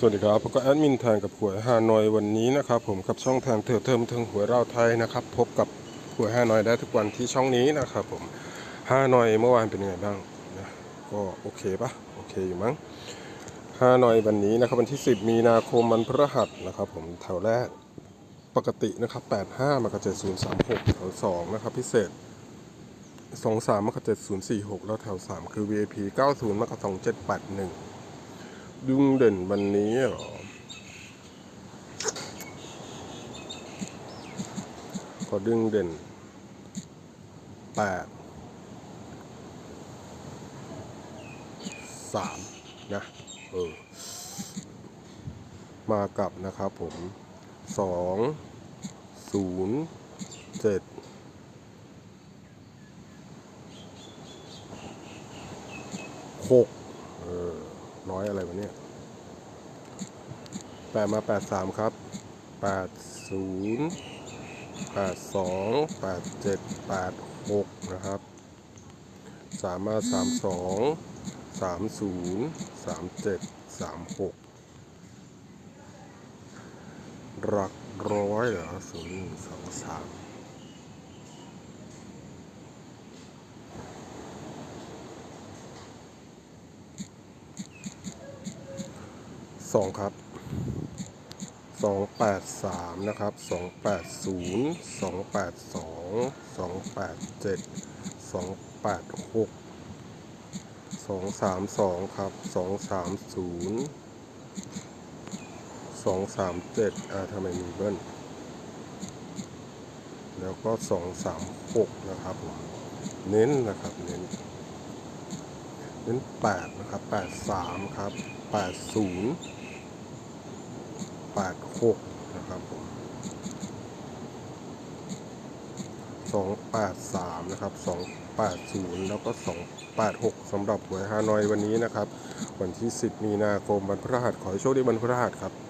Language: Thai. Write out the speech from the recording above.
สวัสดีครับผมก็แอดมินแทนกับหวยฮานอยวันนี้นะครับผมกับช่องทางเถิดเทิมเทิงหวยเราไทยนะครับ พบกับหวยฮานอยได้ทุกวันที่ช่องนี้นะครับผมฮานอยเมื่อวานเป็นยังไงบ้างนะก็โอเคปะโอเคอยู่มั้งฮานอยวันนี้นะครับวันที่ 10 มีนาคมวันพฤหัสนะครับ ผมแถวแรกปกตินะครับ 85มากับ7036 แถว 2 นะครับ พิเศษ 23มากับ7046 แล้วแถว 3 คือ VIP 90มากับ2781 ดุงเด่นวันนี้หรอก็ดึงเด่นแปดสามนะเออมากับนะครับผมสองศูนย์เจ็ดหก น้อยอะไรวะเนี่ยแปดมาแปดสามครับแปดศูนย์แปดสองแปดเจ็ดแปดหกนะครับสามมาสามสองสามศูนย์สามเจ็ดสามหกหลักร้อยเหรอศูนย์หนึ่งสองสาม สองครับสองแปดสามนะครับสองแปดศูนย์สองแปดสองสองแปดเจ็ดสองแปดหกสองสามสองครับสองสามศูนย์สองสามเจ็ดอ่าทำไมมีเบิ้ลแล้วก็สองสามหกนะครับ เน้นนะครับเน้น น้นแปดนะครับแปดสามครับแปดศูนย์แปดหกนะครับผมสองแปดสามนะครับสองแปดศูนย์แล้วก็สองแปดหกสำหรับหวยฮานอยวันนี้นะครับ วันที่สิบมีนาคมวันพฤหัสขอให้โชคดีวันพฤหัสครับ